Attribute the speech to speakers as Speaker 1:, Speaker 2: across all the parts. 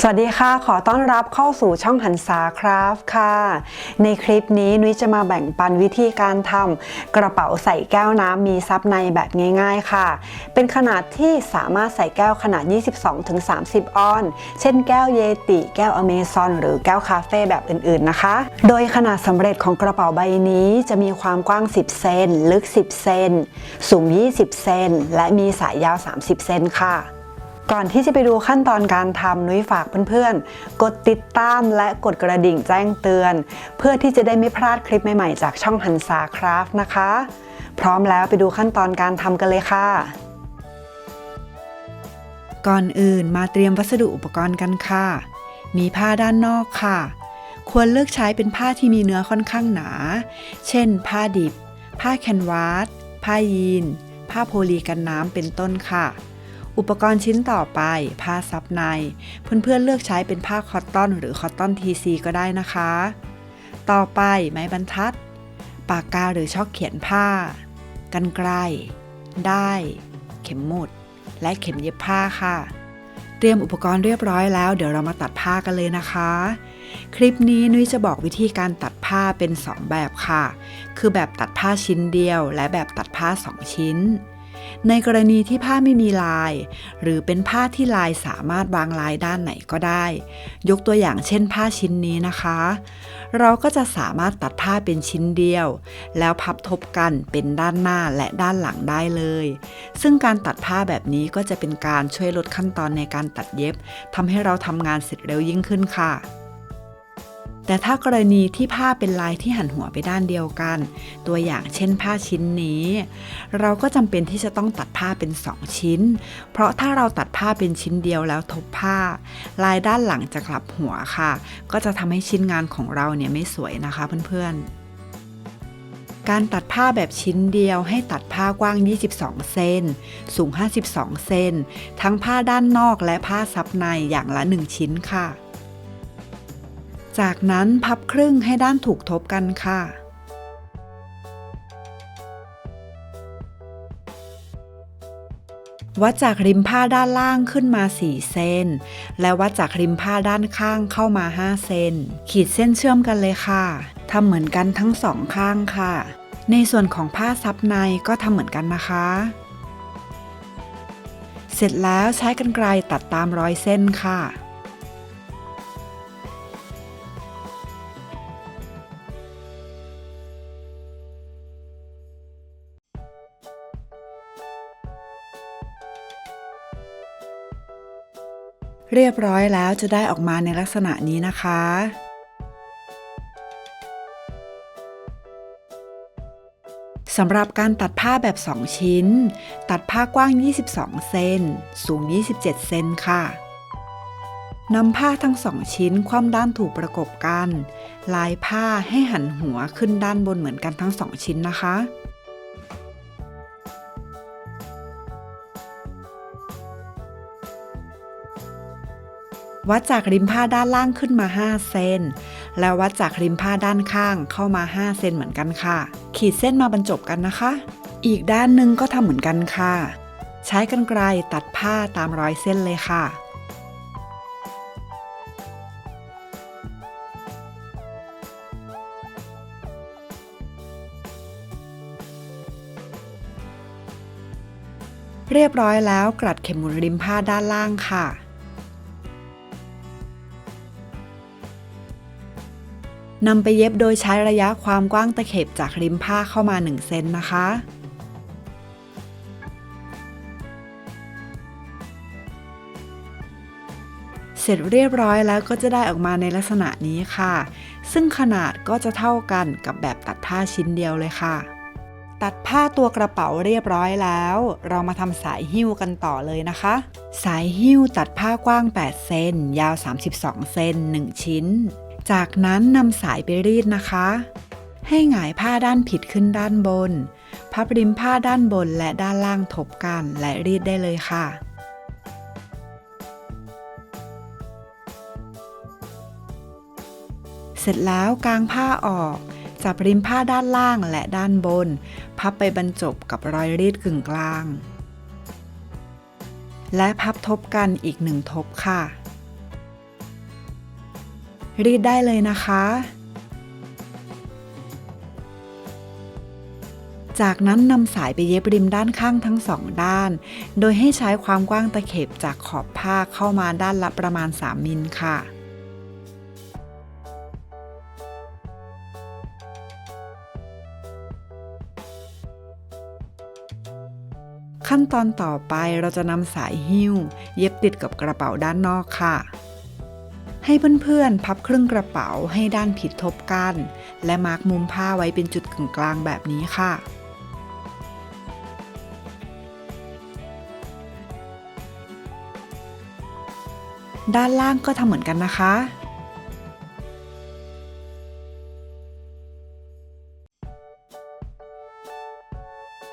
Speaker 1: สวัสดีค่ะ ขอต้อนรับเข้าสู่ช่องหันษาคราฟค่ะ ในคลิปนี้นุ้ยจะมาแบ่งปันวิธีการทำกระเป๋าใส่แก้วน้ำมีซับในแบบง่าย ๆค่ะ เป็นขนาดที่สามารถใส่แก้วขนาด 22-30 ออน เช่นแก้วเยติ แก้วอเมซอน หรือแก้วคาเฟ่แบบอื่นๆนะคะ โดยขนาดสำเร็จของกระเป๋าใบนี้จะมีความกว้าง 10 เซน ลึก 10 เซน สูง 20 เซน และมีสายยาว 30 เซนค่ะ ก่อนที่จะไปดูขั้นตอนการทำนุ้ยฝากเพื่อนๆ กดติดตามและกดกระดิ่งแจ้งเตือน เพื่อที่จะได้ไม่พลาดคลิปใหม่ๆ จากช่องหันซาคราฟนะคะ พร้อมแล้วไปดูขั้นตอนการทำกันเลยค่ะ ก่อนอื่นมาเตรียมวัสดุอุปกรณ์กันค่ะ มีผ้าด้านนอกค่ะ ควรเลือกใช้เป็นผ้าที่มีเนื้อค่อนข้างหนา เช่น ผ้าดิบ ผ้าแคนวาสผ้ายีน ผ้าโพลีกันน้ำเป็นต้นค่ะ อุปกรณ์ชิ้นต่อไป ผ้าซับใน เพื่อนๆเลือกใช้เป็นผ้าคอตตอนหรือคอตตอนทีซีก็ได้นะคะ ต่อไปไม้บรรทัด ปากกาหรือช็อกเขียนผ้า กันไกล ได้ เข็มหมุด และเข็มเย็บผ้าค่ะเตรียมอุปกรณ์เรียบร้อยแล้วเดี๋ยวเรามาตัดผ้ากันเลยนะคะ คลิปนี้นุ้ยจะบอกวิธีการตัดผ้าเป็น 2 แบบค่ะ คือแบบตัดผ้าชิ้นเดียว และแบบตัดผ้า 2 ชิ้น ในกรณีที่ผ้าไม่มีลาย หรือเป็นผ้าที่ลายสามารถวางลายด้านไหนก็ได้ ยกตัวอย่างเช่นผ้าชิ้นนี้นะคะ เราก็จะสามารถตัดผ้าเป็นชิ้นเดียว แล้วพับทบกันเป็นด้านหน้าและด้านหลังได้เลย ซึ่งการตัดผ้าแบบนี้ก็จะเป็นการช่วยลดขั้นตอนในการตัดเย็บทำให้เราทำงานเสร็จเร็วยิ่งขึ้นค่ะ แต่ถ้ากรณีที่ผ้าเป็นลายที่หันหัวไปด้านเดียวกัน ตัวอย่างเช่นผ้าชิ้นนี้ เราก็จำเป็นที่จะต้องตัดผ้าเป็น 2 ชิ้น เพราะถ้าเราตัดผ้าเป็นชิ้นเดียวแล้วทบผ้า ลายด้านหลังจะกลับหัวค่ะ ก็จะทำให้ชิ้นงานของเราเนี่ยไม่สวยนะคะเพื่อนๆการตัดผ้าแบบชิ้นเดียวให้ตัดผ้ากว้าง 22 เซน สูง 52 เซน ทั้งผ้าด้านนอกและผ้าซับในอย่างละ 1 ชิ้นค่ะ จากนั้นพับครึ่งให้ด้านถูกทบกันค่ะ วัดจากริมผ้าด้านล่างขึ้นมา 4 เซน และวัดจากริมผ้าด้านข้างเข้ามา 5 เซน ขีดเส้นเชื่อมกันเลยค่ะทำเหมือนกันทั้งสองข้างค่ะ ในส่วนของผ้าซับในก็ทำเหมือนกันนะคะ เสร็จแล้วใช้กรรไกรตัดตามรอยเส้นค่ะ เรียบร้อยแล้วจะได้ออกมาในลักษณะนี้นะคะ สำหรับการตัดผ้าแบบ 2 ชิ้น ตัดผ้ากว้าง 22 เซน สูง 27 เซนค่ะนำผ้าทั้งสองชิ้นคว่ำด้านถูกประกบกัน ลายผ้าให้หันหัวขึ้นด้านบนเหมือนกันทั้งสองชิ้นนะคะ วัดจากริมผ้าด้านล่างขึ้นมา 5 เซน แล้ววัดจากริมผ้าด้านข้างเข้ามา 5 เซนเหมือนกันค่ะ ขีดเส้นมาบรรจบกันนะคะ อีกด้านหนึ่งก็ทำเหมือนกันค่ะ ใช้กรรไกรตัดผ้าตามรอยเส้นเลยค่ะเรียบร้อยแล้วกลัดเข็มหมุนริมผ้าด้านล่างค่ะ นำไปเย็บโดยใช้ระยะความกว้างตะเข็บจากริมผ้าเข้ามา 1 เซนนะคะ เสร็จเรียบร้อยแล้วก็จะได้ออกมาในลักษณะนี้ค่ะ ซึ่งขนาดก็จะเท่ากันกับแบบตัดผ้าชิ้นเดียวเลยค่ะ ตัดผ้าตัวกระเป๋าเรียบร้อยแล้ว เรามาทำสายหิ้วกันต่อเลยนะคะ สายหิ้วตัดผ้ากว้าง 8 เซนยาว 32 เซน1 ชิ้น จากนั้นนำสายไปรีดนะคะ ให้หงายผ้าด้านผิดขึ้นด้านบน พับริมผ้าด้านบนและด้านล่างทบกันและรีดได้เลยค่ะเสร็จแล้วกางผ้าออก จับริมผ้าด้านล่างและด้านบน พับไปบรรจบกับรอยรีดกึ่งกลาง และพับทบกันอีกหนึ่งทบค่ะ รีดได้เลยนะคะ จากนั้นนำสายไปเย็บริมด้านข้างทั้งสองด้าน โดยให้ใช้ความกว้างตะเข็บจากขอบผ้าเข้ามาด้านละประมาณ 3 มิลค่ะขั้นตอนต่อไปเราจะนำสายหิ้ว เย็บติดกับกระเป๋าด้านนอกค่ะ ให้เพื่อนๆ พับครึ่งกระเป๋าให้ด้านผิดทบกัน และมาร์กมุมผ้าไว้เป็นจุดกึ่งกลางแบบนี้ค่ะ ด้านล่างก็ทำเหมือนกันนะคะ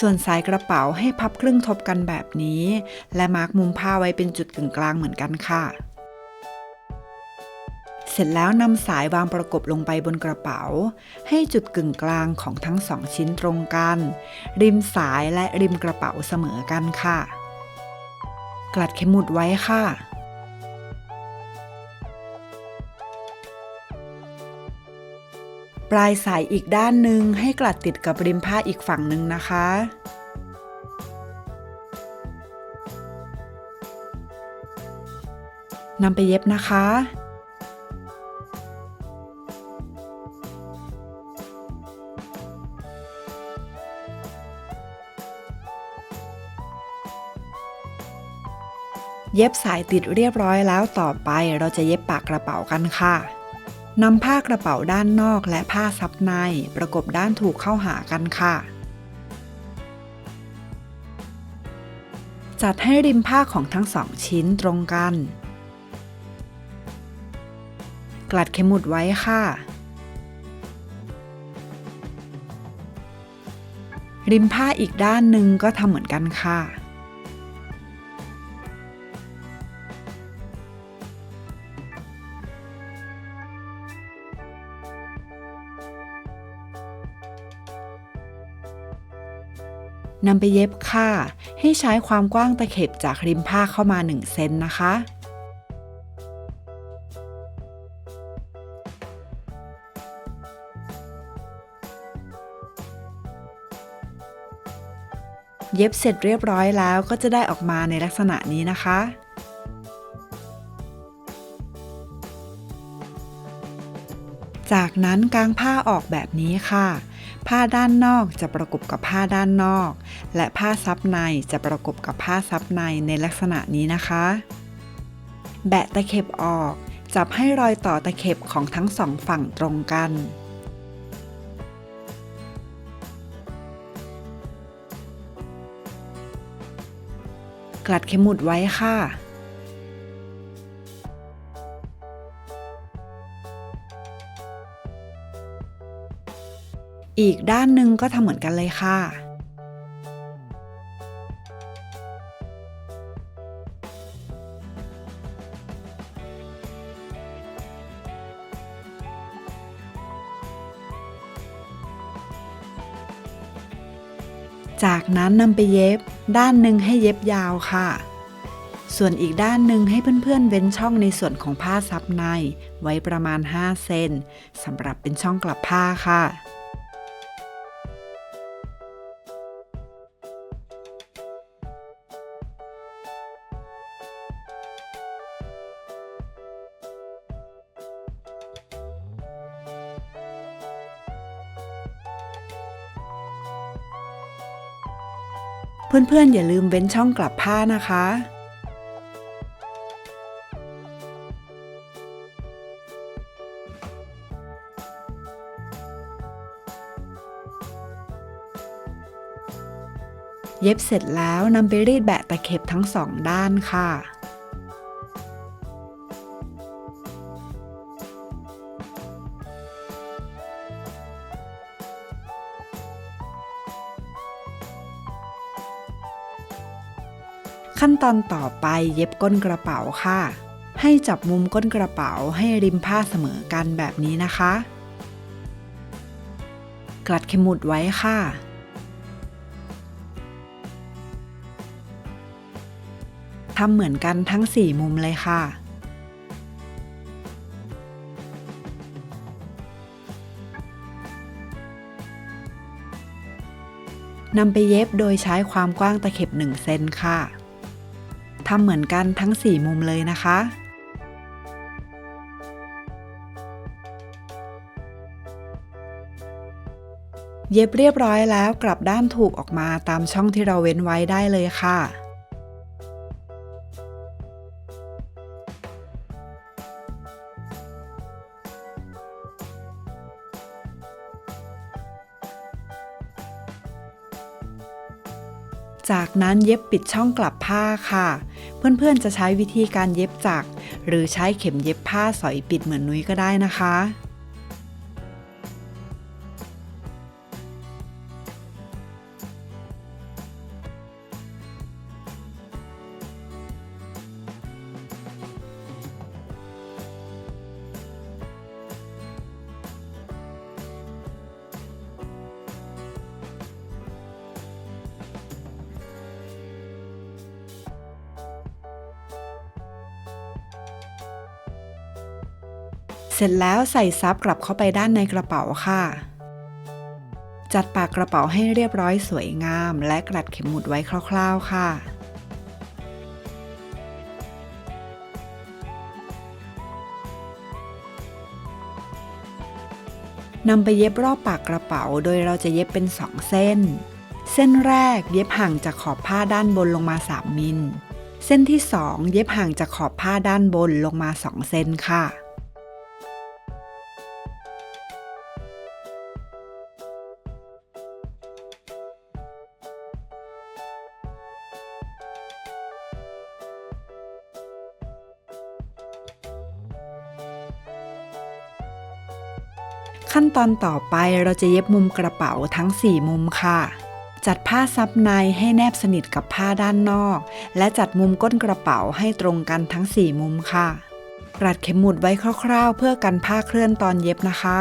Speaker 1: ส่วนสายกระเป๋าให้พับครึ่งทบกันแบบนี้ และมาร์กมุมผ้าไว้เป็นจุดกึ่งกลางเหมือนกันค่ะ เสร็จแล้วนำสายวางประกบลงไปบนกระเป๋า ให้จุดกึ่งกลางของทั้งสองชิ้นตรงกัน ริมสายและริมกระเป๋าเสมอกันค่ะ กลัดเข็มหมุดไว้ค่ะ ปลายสายอีกด้านหนึ่งให้กลัดติดกับริมผ้าอีกฝั่งหนึ่งนะคะนำไปเย็บนะคะ เย็บสายติดเรียบร้อยแล้วต่อไปเราจะเย็บปากกระเป๋ากันค่ะนำผ้ากระเป๋าด้านนอกและผ้าซับใน ประกบด้านถูกเข้าหากันค่ะ จัดให้ริมผ้าของทั้งสองชิ้นตรงกัน กลัดเข็มหมุดไว้ค่ะ ริมผ้าอีกด้านหนึ่งก็ทำเหมือนกันค่ะ นำไปเย็บค่ะ ให้ใช้ความกว้างตะเข็บจากริมผ้าเข้ามา 1 เซนนะคะ เย็บเสร็จเรียบร้อยแล้วก็จะได้ออกมาในลักษณะนี้นะคะจากนั้นกางผ้าออกแบบนี้ค่ะ ผ้าด้านนอกจะประกบกับผ้าด้านนอก และผ้าซับในจะประกบกับผ้าซับในในลักษณะนี้นะคะ แบะตะเข็บออก จับให้รอยต่อตะเข็บของทั้งสองฝั่งตรงกันกลัดเข็มหมุดไว้ค่ะ อีกด้านหนึ่งก็ทำเหมือนกันเลยค่ะ จากนั้นนำไปเย็บ ด้านหนึ่งให้เย็บยาวค่ะ ส่วนอีกด้านหนึ่งให้เพื่อนๆเว้นช่องในส่วนของผ้าซับใน ไว้ประมาณ 5 เซนสำหรับเป็นช่องกลับผ้าค่ะ เพื่อนๆอย่าลืมเว้นช่องกลับผ้านะคะ เย็บเสร็จแล้วนำไปรีดแบะตะเข็บทั้งสองด้านค่ะ ขั้นตอนต่อไปเย็บก้นกระเป๋าค่ะ ให้จับมุมก้นกระเป๋าให้ริมผ้าเสมอกันแบบนี้นะคะ กลัดเข็มหมุดไว้ค่ะทำเหมือนกันทั้ง 4 มุมเลยค่ะ นำไปเย็บโดยใช้ความกว้างตะเข็บ1เซนค่ะ ทำเหมือนกันทั้ง 4 มุมเลยนะคะ เย็บเรียบร้อยแล้วกลับด้านถูกออกมาตามช่องที่เราเว้นไว้ได้เลยค่ะ นั้นเย็บปิดช่องกลับผ้าค่ะ เพื่อนๆจะใช้วิธีการเย็บจักรหรือใช้เข็มเย็บผ้าสอยปิดเหมือนนุ้ยก็ได้นะคะ เสร็จแล้วใส่ซับกลับเข้าไปด้านในกระเป๋าค่ะ จัดปากกระเป๋าให้เรียบร้อยสวยงาม และกลัดเข็มหมุดไว้คร่าวๆค่ะนำไปเย็บรอบปากกระเป๋า โดยเราจะเย็บเป็น2เส้น เส้นแรกเย็บห่างจากขอบผ้าด้านบนลงมา 3 มิล เส้นที่ 2 เย็บห่างจากขอบผ้าด้านบนลงมา 2 เซนค่ะ ขั้นตอนต่อไปเราจะเย็บมุมกระเป๋าทั้ง 4 มุมค่ะ จัดผ้าซับในให้แนบสนิทกับผ้าด้านนอก และจัดมุมก้นกระเป๋าให้ตรงกันทั้ง 4 มุมค่ะ รัดเข็มหมุดไว้คร่าวๆ เพื่อกันผ้าเคลื่อนตอนเย็บนะคะ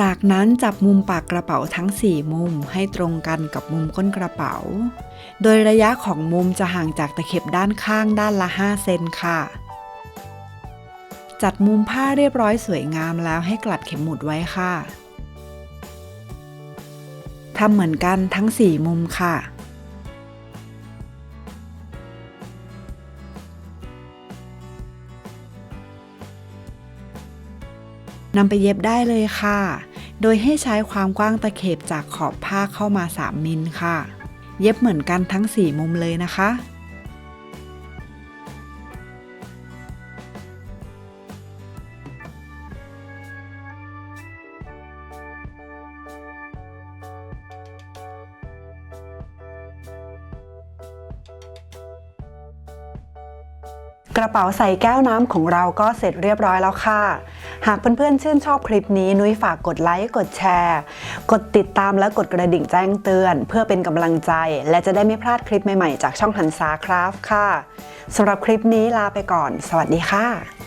Speaker 1: จากนั้นจับมุมปากกระเป๋าทั้ง 4 มุมให้ตรงกันกับมุมก้นกระเป๋า โดยระยะของมุมจะห่างจากตะเข็บด้านข้างด้านละ 5 เซนค่ะ จัดมุมผ้าเรียบร้อยสวยงามแล้วให้กลัดเข็มหมุดไว้ค่ะทำเหมือนกันทั้ง 4 มุมค่ะนำไปเย็บได้เลยค่ะ โดยให้ใช้ความกว้างตะเข็บจากขอบผ้าเข้ามา 3 มิลค่ะ เย็บเหมือนกันทั้ง 4 มุมเลยนะคะ กระเป๋าใส่แก้วน้ำของเราก็เสร็จเรียบร้อยแล้วค่ะ หากเพื่อนๆชื่นชอบคลิปนี้นุ้ยฝากกดไลค์กดแชร์ กดติดตามและกดกระดิ่งแจ้งเตือน เพื่อเป็นกำลังใจ และจะได้ไม่พลาดคลิปใหม่ๆ จากช่องหันซาคราฟค่ะสำหรับคลิปนี้ลาไปก่อน สวัสดีค่ะ